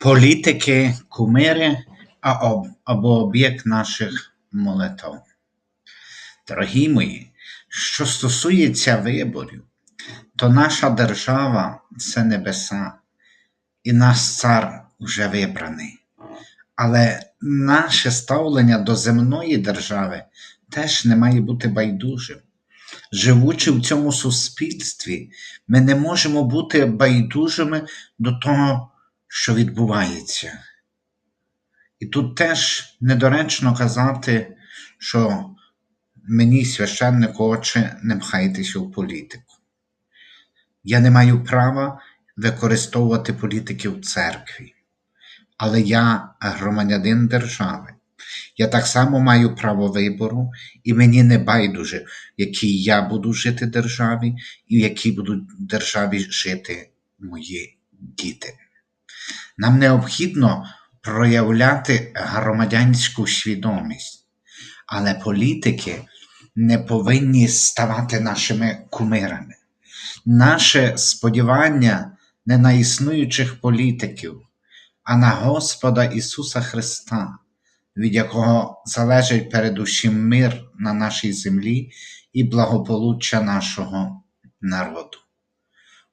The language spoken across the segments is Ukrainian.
Політики, кумири або об'єкт наших молитв. Дорогі мої, що стосується виборів, то наша держава це небеса, і наш цар вже вибраний. Але наше ставлення до земної держави теж не має бути байдужим. Живучи в цьому суспільстві, ми не можемо бути байдужими до того, що відбувається. І тут теж недоречно казати, що мені, священнику, отче, не пхайтеся в політику. Я не маю права використовувати політики в церкві, але я громадянин держави. Я так само маю право вибору, і мені не байдуже, якій я буду жити державі, і в якій будуть державі жити мої діти. Нам необхідно проявляти громадянську свідомість, але політики не повинні ставати нашими кумирами. Наше сподівання не на існуючих політиків, а на Господа Ісуса Христа, від якого залежить передусім мир на нашій землі і благополуччя нашого народу.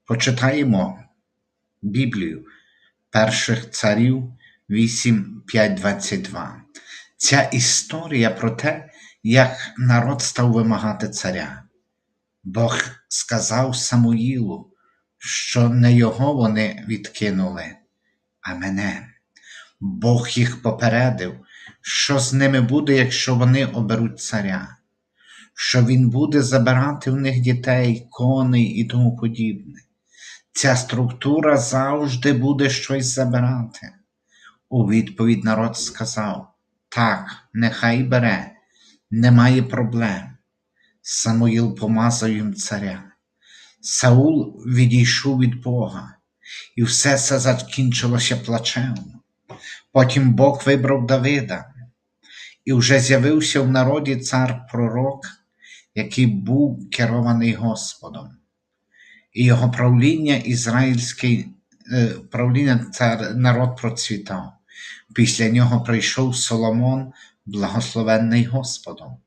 Почитаємо Біблію перших царів 8, 5, 22. Ця історія про те, як народ став вимагати царя. Бог сказав Самуїлу, що не його вони відкинули, а мене. Бог їх попередив, що з ними буде, якщо вони оберуть царя, що він буде забирати в них дітей, коней і тому подібне. Ця структура завжди буде щось забирати. У відповідь народ сказав: Так, нехай бере, немає проблем. Самуїл помазав їм царя. Саул відійшов від Бога, і все це закінчилося плачевно. Потім Бог вибрав Давида, і вже з'явився в народі цар пророк, який був керований Господом. І його правління ізраїльський е, правління цар народ процвітав. Після нього прийшов Соломон, благословенний Господом.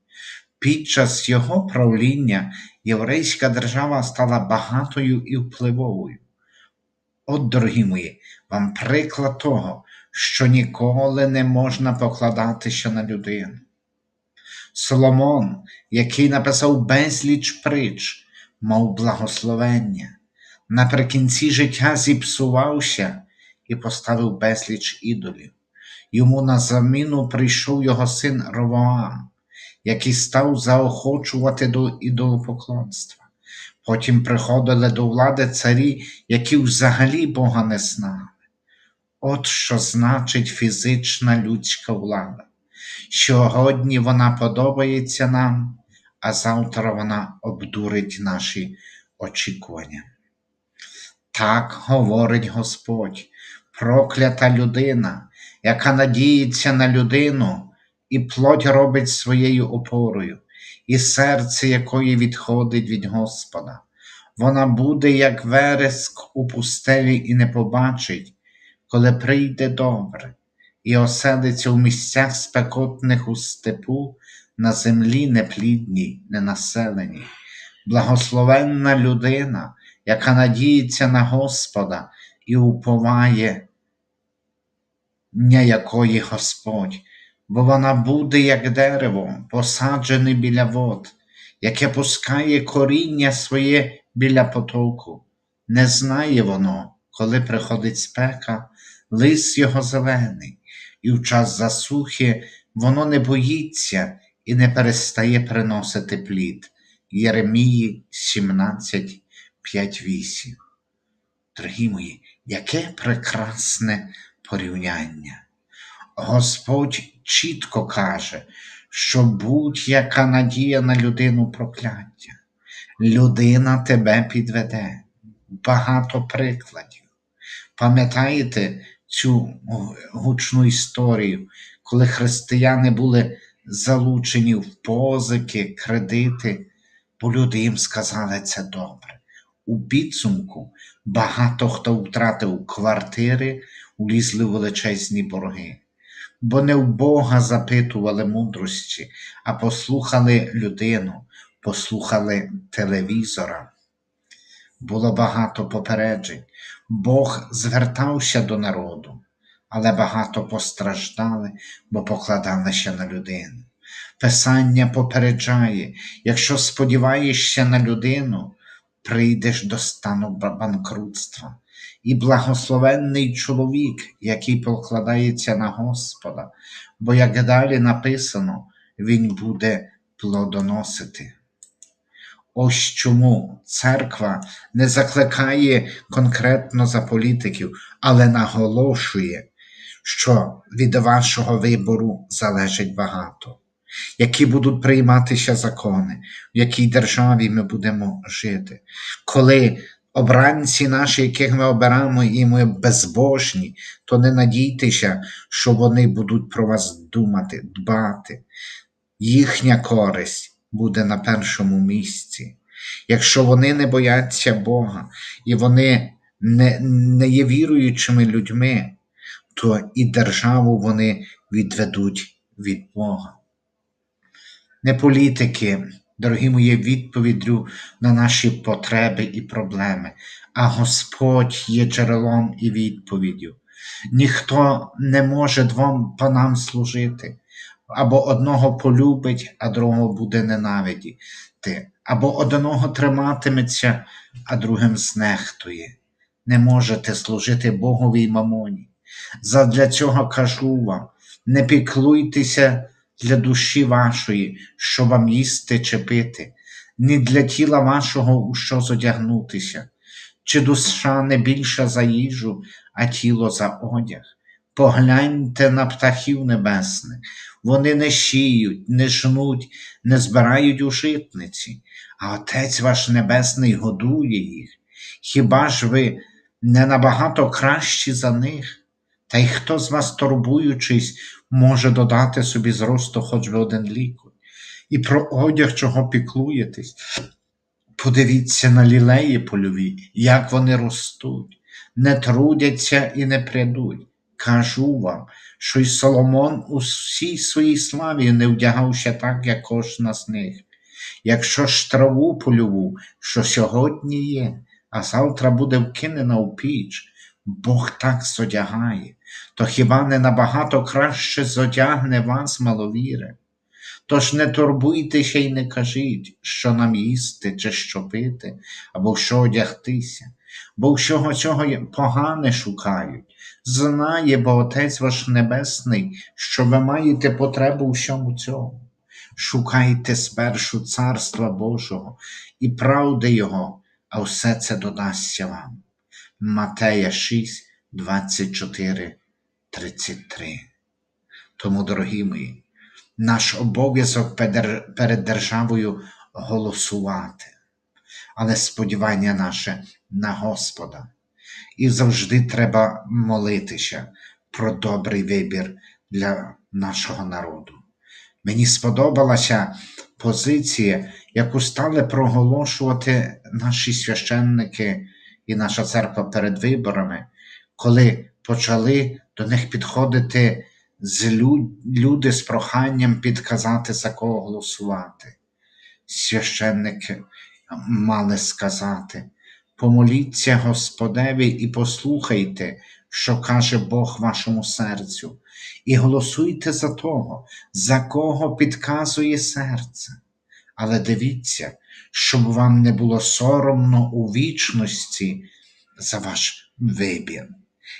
Під час його правління єврейська держава стала багатою і впливовою. От, дорогі мої, вам приклад того, що ніколи не можна покладатися на людину. Соломон, який написав безліч притч, мав благословення, наприкінці життя зіпсувався і поставив безліч ідолів. Йому на заміну прийшов його син Ровоам, який став заохочувати до ідолопоклонства. Потім приходили до влади царі, які взагалі Бога не знали. От що значить фізична людська влада. Сьогодні вона подобається нам, а завтра вона обдурить наші очікування. Так говорить Господь, проклята людина, яка надіється на людину і плоть робить своєю опорою, і серце якої відходить від Господа. Вона буде, як вереск у пустелі, і не побачить, коли прийде добре, і оселиться в місцях спекотних у степу, на землі неплідній, ненаселеній. Благословенна людина, яка надіється на Господа і уповає, ня якої Господь, бо вона буде, як дерево, посаджене біля вод, яке пускає коріння своє біля потоку. Не знає воно, коли приходить спека, лис його зелений, і в час засухи воно не боїться і не перестає приносити плід. Єремії 17, 5, 8. Дорогі мої, яке прекрасне порівняння. Господь чітко каже, що будь-яка надія на людину прокляття. Людина тебе підведе. Багато прикладів. Пам'ятаєте цю гучну історію, коли християни були залучені в позики, кредити, бо люди їм сказали це добре. у підсумку багато хто втратив квартири, улізли в величезні борги. Бо не в Бога запитували мудрості, а послухали людину, послухали телевізора. Було багато попереджень. Бог звертався до народу, але багато постраждали, бо покладалися на людину. Писання попереджає, якщо сподіваєшся на людину, прийдеш до стану банкрутства. І благословенний чоловік, який покладається на Господа, бо як далі написано, він буде плодоносити. Ось чому церква не закликає конкретно за політиків, але наголошує, що від вашого вибору залежить багато, які будуть прийматися закони, в якій державі ми будемо жити. Коли обранці наші, яких ми обираємо, і ми безбожні, то не надійтеся, що вони будуть про вас думати, дбати. Їхня користь буде на першому місці. Якщо вони не бояться Бога і вони не, не є віруючими людьми, то і державу вони відведуть від Бога. Не політики, дорогі мої, відповіддю на наші потреби і проблеми, а Господь є джерелом і відповіддю. Ніхто не може двом панам служити, або одного полюбить, а другого буде ненавидіти, або одного триматиметься, а другим знехтує. Не можете служити Богові й мамоні. Задля цього кажу вам: не піклуйтеся для душі вашої, що вам їсти чи пити, ні для тіла вашого, у що зодягнутися, чи душа не більша за їжу, а тіло за одяг. Погляньте на птахів небесних, вони не шіють, не жнуть, не збирають у житниці, а Отець ваш Небесний годує їх. Хіба ж ви не набагато кращі за них? Та й хто з вас, турбуючись, може додати собі зросту хоч би один лікоть? І про одяг, чого піклуєтесь? Подивіться на лілеї польові, як вони ростуть, не трудяться і не прядуть. Кажу вам, що й Соломон у всій своїй славі не вдягався так, як кожна з них. Якщо ж траву польову, що сьогодні є, а завтра буде вкинена в піч, Бог так зодягає, то хіба не набагато краще зодягне вас, маловіре? Тож не турбуйтеся й не кажіть, що нам їсти чи що пити, або що одягтися, бо всього цього погане шукають. Знає, бо Отець ваш Небесний, що ви маєте потребу всьому цьому. Шукайте спершу Царства Божого і правди Його, а все це додасться вам. Матея 6, 24, 33. Тому, дорогі мої, наш обов'язок перед- державою голосувати, але сподівання наше на Господа. І завжди треба молитися про добрий вибір для нашого народу. Мені сподобалася позиція, яку стали проголошувати наші священники і наша церква перед виборами, коли почали до них підходити з люди з проханням підказати, за кого голосувати. Священники мали сказати: помоліться Господеві і послухайте, що каже Бог вашому серцю, і голосуйте за того, за кого підказує серце. Але дивіться, щоб вам не було соромно у вічності за ваш вибір.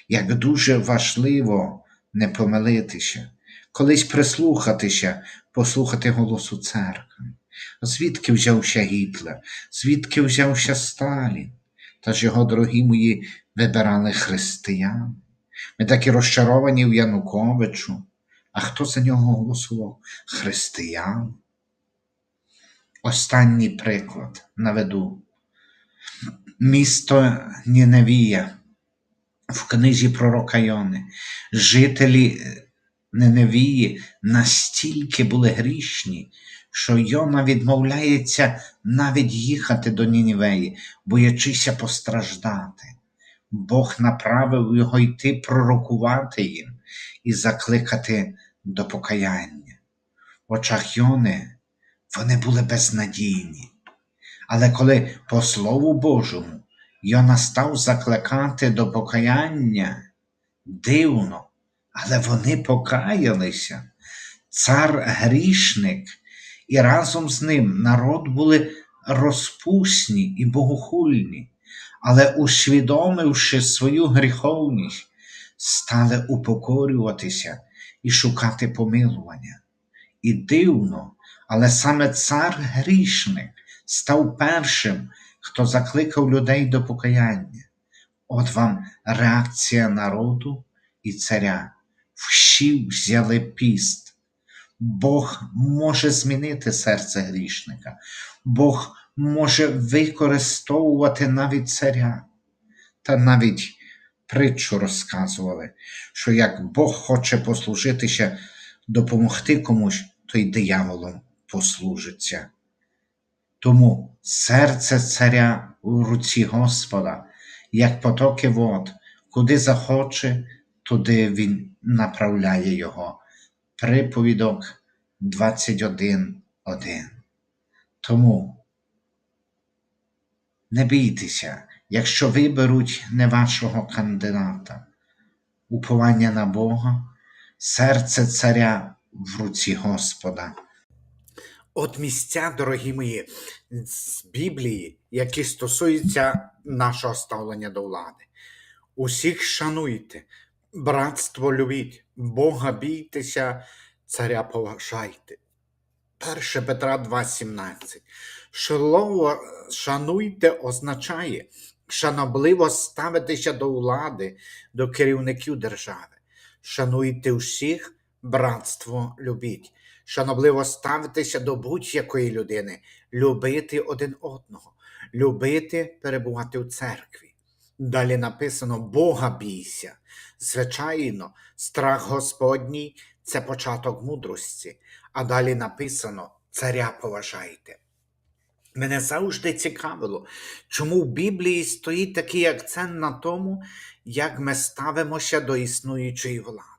Як дуже важливо не помилитися, колись прислухатися, послухати голосу церкви. Звідки взявся Гітлер? Звідки взявся Сталін? Та ж його, дорогі мої, вибирали християни. Ми такі розчаровані в Януковичу. А хто за нього голосував? Християни. Останній приклад наведу. Місто Ніневія в книзі пророка Йони. Жителі Ниневії настільки були грішні, що Йона відмовляється навіть їхати до Нінівеї, боячися постраждати. Бог направив його йти пророкувати їм і закликати до покаяння. В очах Йони вони були безнадійні. Але коли по Слову Божому Йона став закликати до покаяння, дивно, але вони покаялися. Цар грішник, і разом з ним народ були розпусні і богохульні, але, усвідомивши свою гріховність, стали упокорюватися і шукати помилування. І дивно, але саме цар грішник став першим, хто закликав людей до покаяння. От вам реакція народу і царя. Всі взяли піст. Бог може змінити серце грішника, Бог може використовувати навіть царя. Та навіть притчу розказували, що як Бог хоче послужитися, допомогти комусь, то й дияволом послужиться. Тому серце царя у руці Господа, як потоки вод, куди захоче, туди він направляє його. Приповідок 21.1. Тому не бійтеся, якщо виберуть не вашого кандидата. Уповання на Бога, серце царя в руці Господа. От місця, дорогі мої, з Біблії, які стосуються нашого ставлення до влади. Усіх шануйте, братство любіть, Бога бійтеся, царя поважайте. 1 Петра 2,17. Слово шануйте означає шанобливо ставитися до влади, до керівників держави. Шануйте всіх, братство любіть. Шанобливо ставитися до будь-якої людини, любити один одного, любити перебувати в церкві. Далі написано Бога бійся. Звичайно, страх Господній це початок мудрості, а далі написано царя поважайте. Мене завжди цікавило, чому в Біблії стоїть такий акцент на тому, як ми ставимося до існуючої влади.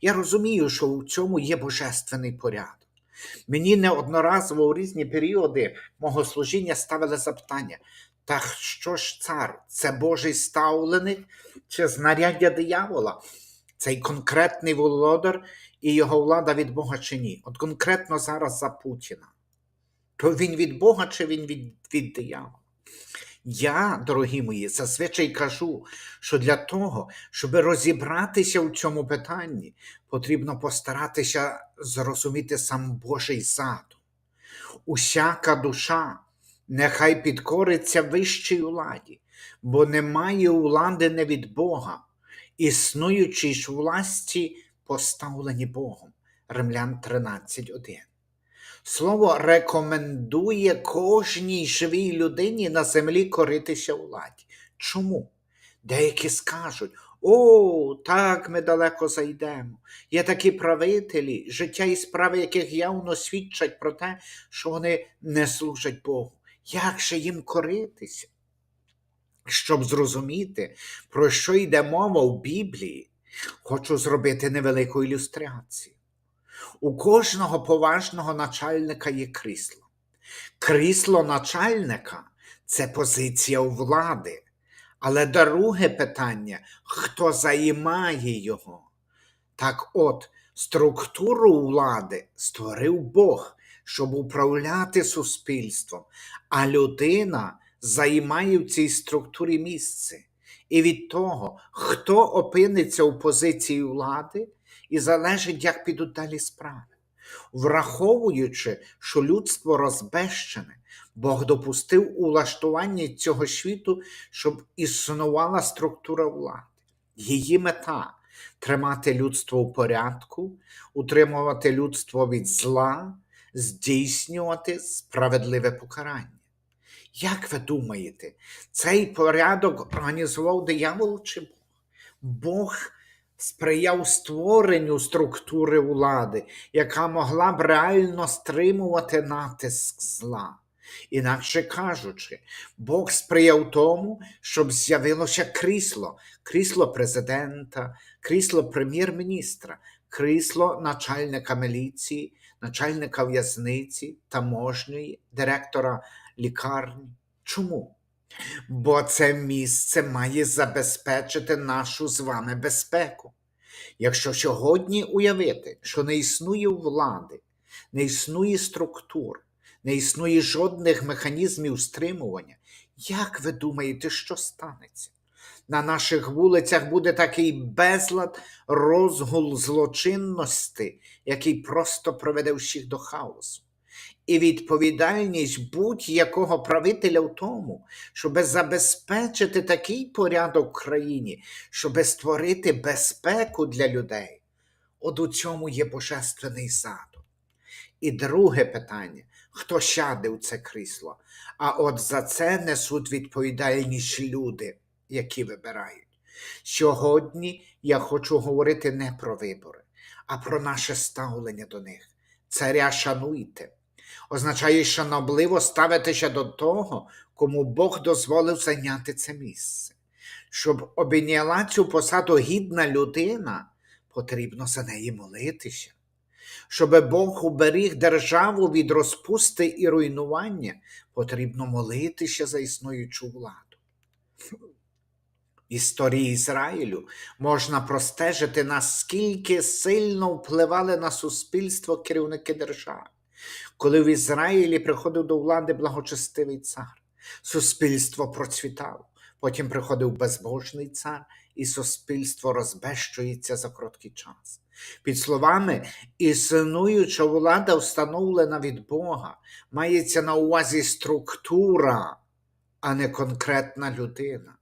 Я розумію, що в цьому є божественний порядок. Мені неодноразово у різні періоди мого служіння ставили запитання: та що ж цар? Це Божий ставленик чи знаряддя диявола? Цей конкретний володар і його влада від Бога чи ні? От конкретно зараз за Путіна. То він від Бога чи він від, від диявола? Я, дорогі мої, зазвичай кажу, що для того, щоб розібратися в цьому питанні, потрібно постаратися зрозуміти сам Божий задум. Усяка душа нехай підкориться вищій владі, бо немає влади не від Бога, існуючі ж власті поставлені Богом. Римлян 13.1. Слово рекомендує кожній живій людині на землі коритися владі. Чому? Деякі скажуть: о, так ми далеко зайдемо. Є такі правителі, життя і справи яких явно свідчать про те, що вони не служать Богу. Як же їм коритися? Щоб зрозуміти, про що йде мова в Біблії, хочу зробити невелику ілюстрацію. У кожного поважного начальника є крісло. Крісло начальника це позиція у влади. Але друге питання хто займає його? Так от, структуру влади створив Бог, щоб управляти суспільством, а людина займає в цій структурі місце. І від того, хто опиниться у позиції влади, і залежить, як підуть далі справи. Враховуючи, що людство розбещене, Бог допустив улаштування цього світу, щоб існувала структура влади. Її мета тримати людство у порядку, утримувати людство від зла, здійснювати справедливе покарання. Як ви думаєте, цей порядок організував диявол чи Бог? Бог сприяв створенню структури влади, яка могла б реально стримувати натиск зла. Інакше кажучи, Бог сприяв тому, щоб з'явилося крісло, крісло президента, крісло прем'єр-міністра, крісло начальника міліції, начальника в'язниці, таможньої, директора лікарні. Чому? Бо це місце має забезпечити нашу з вами безпеку. Якщо сьогодні уявити, що не існує влади, не існує структур, не існує жодних механізмів стримування, як ви думаєте, що станеться? На наших вулицях буде такий безлад, розгул злочинності, який просто приведе всіх до хаосу. І відповідальність будь-якого правителя в тому, щоб забезпечити такий порядок в країні, щоб створити безпеку для людей. От у цьому є божественний задум. І друге питання: хто у це крісло? А от за це несуть відповідальність люди, які вибирають. Сьогодні я хочу говорити не про вибори, а про наше ставлення до них. Царя шануйте. Означає шанобливо ставитися до того, кому Бог дозволив зайняти це місце. Щоб обійняла цю посаду гідна людина, потрібно за неї молитися. Щоб Бог уберіг державу від розпусти і руйнування, потрібно молитися за існуючу владу. В історії Ізраїлю можна простежити, наскільки сильно впливали на суспільство керівники держави. Коли в Ізраїлі приходив до влади благочестивий цар, суспільство процвітало. Потім приходив безбожний цар, і суспільство розбещується за короткий час. Під словами, існуюча влада встановлена від Бога, мається на увазі структура, а не конкретна людина.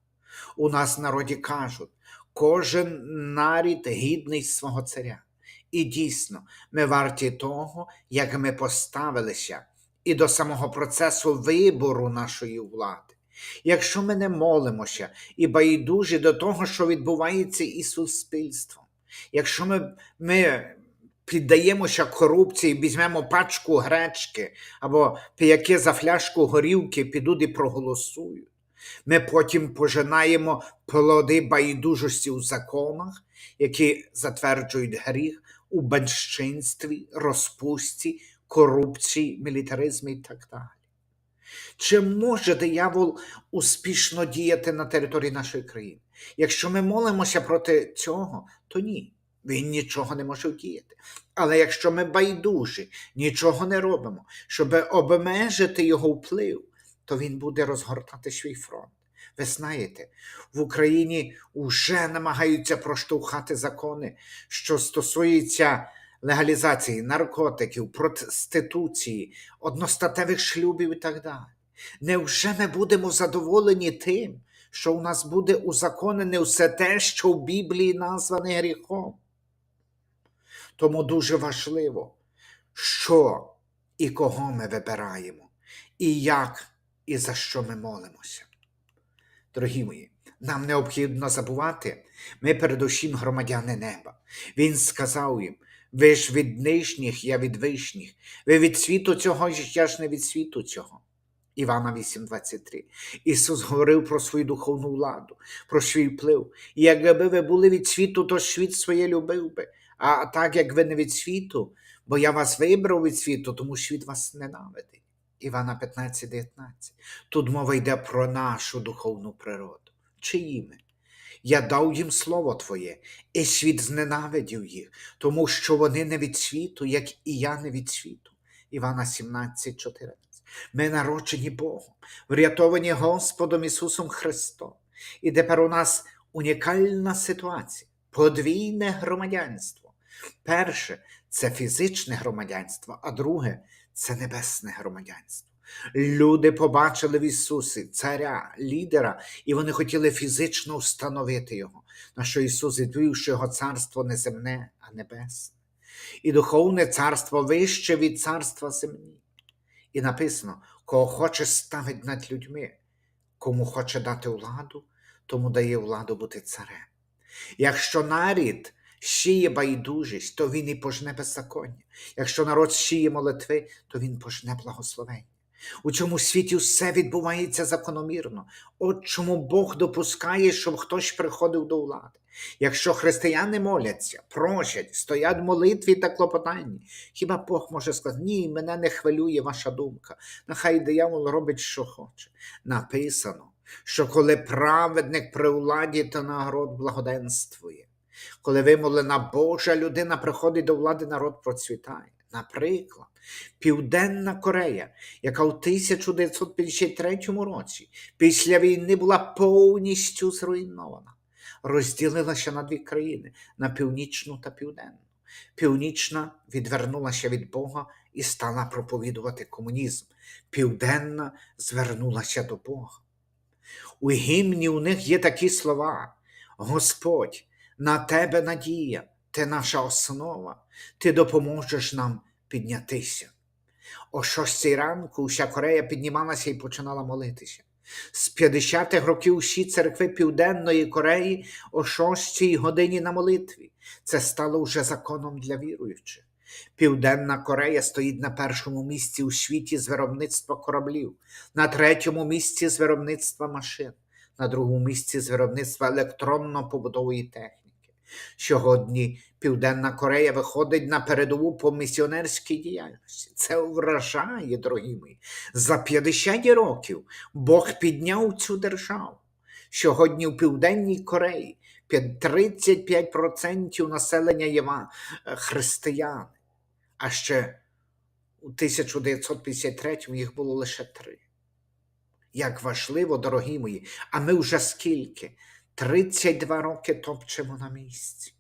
У нас народі кажуть, кожен нарід гідний свого царя. І дійсно, ми варті того, як ми поставилися, і до самого процесу вибору нашої влади. Якщо ми не молимося і байдужі до того, що відбувається із суспільством, якщо ми, ми піддаємося корупції, візьмемо пачку гречки або пияки за фляжку горілки, підуть і проголосують, ми потім пожинаємо плоди байдужості у законах, які затверджують гріх у банщинстві, розпусті, корупції, мілітаризмі і так далі. Чи може диявол успішно діяти на території нашої країни? Якщо ми молимося проти цього, то ні, він нічого не може вдіяти. Але якщо ми байдужі, нічого не робимо, щоб обмежити його вплив, то він буде розгортати свій фронт. Ви знаєте, в Україні вже намагаються проштовхати закони, що стосуються легалізації наркотиків, проституції, одностатевих шлюбів і так далі. Невже ми будемо задоволені тим, що у нас буде узаконене все те, що в Біблії назване гріхом? Тому дуже важливо, що і кого ми вибираємо, і як і за що ми молимося. Дорогі мої, нам необхідно забувати, ми передусім громадяни неба. Він сказав їм: ви ж від нижніх, я від вишніх, ви від світу цього, я ж не від світу цього. Івана 8:23. Ісус говорив про свою духовну владу, про свій вплив. І якби ви були від світу, то світ своє любив би. А так як ви не від світу, бо я вас вибрав від світу, тому світ вас ненавидить. Івана 15, 19. Тут мова йде про нашу духовну природу. Чиї ми? Я дав їм слово Твоє, і світ зненавидів їх, тому що вони не від світу, як і я не від світу. Івана 17, 14. Ми народжені Богом, врятовані Господом Ісусом Христом. І тепер у нас унікальна ситуація, подвійне громадянство. Перше це фізичне громадянство, а друге це небесне громадянство. Люди побачили в Ісусі царя, лідера, і вони хотіли фізично встановити його, на що Ісус відповів, що його царство не земне, а небесне. І духовне царство вище від царства землі. І написано: кого хоче ставить над людьми, кому хоче дати владу, тому дає владу бути царем. Якщо нарід шиє байдужість, то він і пожне беззаконня. Якщо народ шиє молитви, то він пожне благословення. У цьому світі все відбувається закономірно. От чому Бог допускає, щоб хтось приходив до влади. Якщо християни моляться, просять, стоять в молитві та клопотанні, хіба Бог може сказати, ні, мене не хвилює ваша думка, нехай диявол робить, що хоче. Написано, що коли праведник при владі, то народ благоденствує. Коли вимолена Божа людина приходить до влади, народ процвітає. Наприклад, Південна Корея, яка у 1953 році після війни була повністю зруйнована, розділилася на дві країни на північну та південну. Північна відвернулася від Бога і стала проповідувати комунізм. Південна звернулася до Бога. У гімні у них є такі слова: Господь, на тебе надія, ти наша основа, ти допоможеш нам піднятися. О шостій ранку вся Корея піднімалася і починала молитися. З 50-х років всі церкви Південної Кореї о шостій годині на молитві. Це стало вже законом для віруючих. Південна Корея стоїть на першому місці у світі з виробництва кораблів, на третьому місці з виробництва машин, на другому місці з виробництва електронно-побутової техніки. Сьогодні Південна Корея виходить на передову по місіонерській діяльності. Це вражає, дорогі мої. За 50 років Бог підняв цю державу. Сьогодні в Південній Кореї 35% населення є е, християни, а ще у 1953 їх було лише три. Як важливо, дорогі мої, а ми вже скільки? 32 роки топчемо на місці.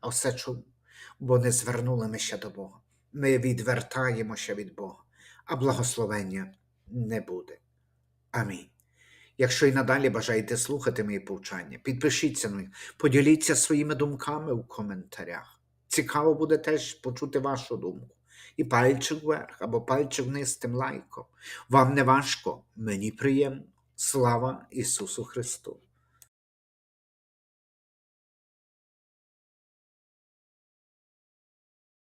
А все чому? Бо не звернули ми ще до Бога. Ми відвертаємося від Бога, а благословення не буде. Амінь. Якщо і надалі бажаєте слухати мої повчання, підпишіться на них, поділіться своїми думками у коментарях. Цікаво буде теж почути вашу думку. І пальчик вверх або пальчик вниз тим лайком. Вам не важко, мені приємно. Слава Ісусу Христу!